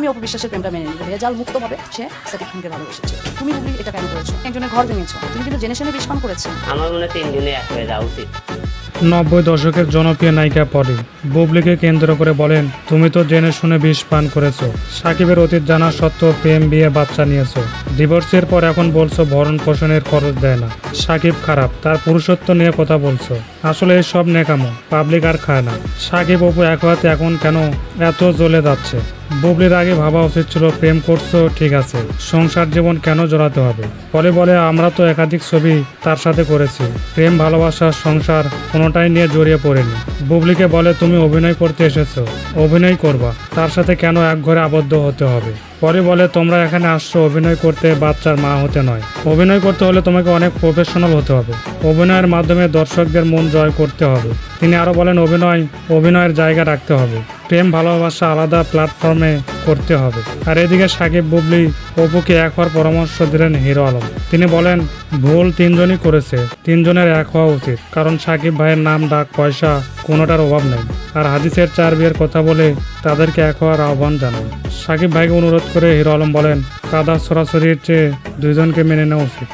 আমি অপবিশ্বাসের প্রেমটা মেনে নিব মুক্ত মুক্তভাবে সে সাকিব খানকে ভালোবেসেছে। তুমি বলি এটা কেন করেছ? একজনের ঘর ভেঙেছো। তুমি কিন্তু জেনে শুনে বিষ পান করেছ। আমার মনে হয় তিনজনে এক হয়ে যাওয়া উচিত। নব্বই দশকের জনপ্রিয় নায়িকা পলি। বুবলিকে কেন্দ্র করে বলেন তুমি তো জেনে শুনে বিষ পান করেছ। সাকিবের অতীত জানা সত্ত্বেও প্রেম বিয়ে বাচ্চা নিয়েছো। ডিভোর্সের পর এখন বলছো ভরণ পোষণের খরচ দেয় না। সাকিব খারাপ, তার পুরুষত্ব নিয়ে কথা বলছো। আসলে সব নেকামো পাবলিক আর খায় না। সাকিব অপু এক হাতে এখন কেন এত জ্বলে যাচ্ছে? বুবলির আগে ভাবা উচিত ছিল, প্রেম করছ, ঠিক আছে। সংসার জীবন কেন জড়াতে হবে? বলে বলে আমরা তো একাধিক ছবি তার সাথে করেছি। প্রেম, ভালোবাসা, সংসার কোনোটাই নিয়ে জড়িয়ে পড়েনি। বুবলিকে বলে, তুমি অভিনয় করতে এসেছ। অভিনয় করবা। তার সাথে কেন এক ঘরে আবদ্ধ হতে হবে? পরে বলে, তোমরা এখানে আসছো, অভিনয় করতে বাচ্চার মা হতে নয়। অভিনয় করতে হলে তোমাকে অনেক প্রফেশনাল হতে হবে। অভিনয়ের মাধ্যমে দর্শকদের মন জয় করতে হবে। তিনি আরও বলেন, অভিনয়, অভিনয়ের জায়গা রাখতে হবে। প্রেম, ভালোবাসা আলাদা প্ল্যাটফর্মে করতে হবে। আর এদিকে সাকিব বুবলি অপুকে এক হওয়ার পরামর্শ দিলেন হিরো আলম। তিনি বলেন, ভুল তিনজনই করেছে, তিনজনের এক হওয়া উচিত। কারণ সাকিব ভাইয়ের নাম, ডাক, পয়সা কোনোটার অভাব নেই। আর হাদিসের চার বিয়ের কথা বলে তাদেরকে এক হওয়ার আহ্বান জানান। সাকিব ভাইকে অনুরোধ করে হিরো আলম বলেন, কাদা সরাসরির চেয়ে দুইজনকে মেনে নেওয়া উচিত।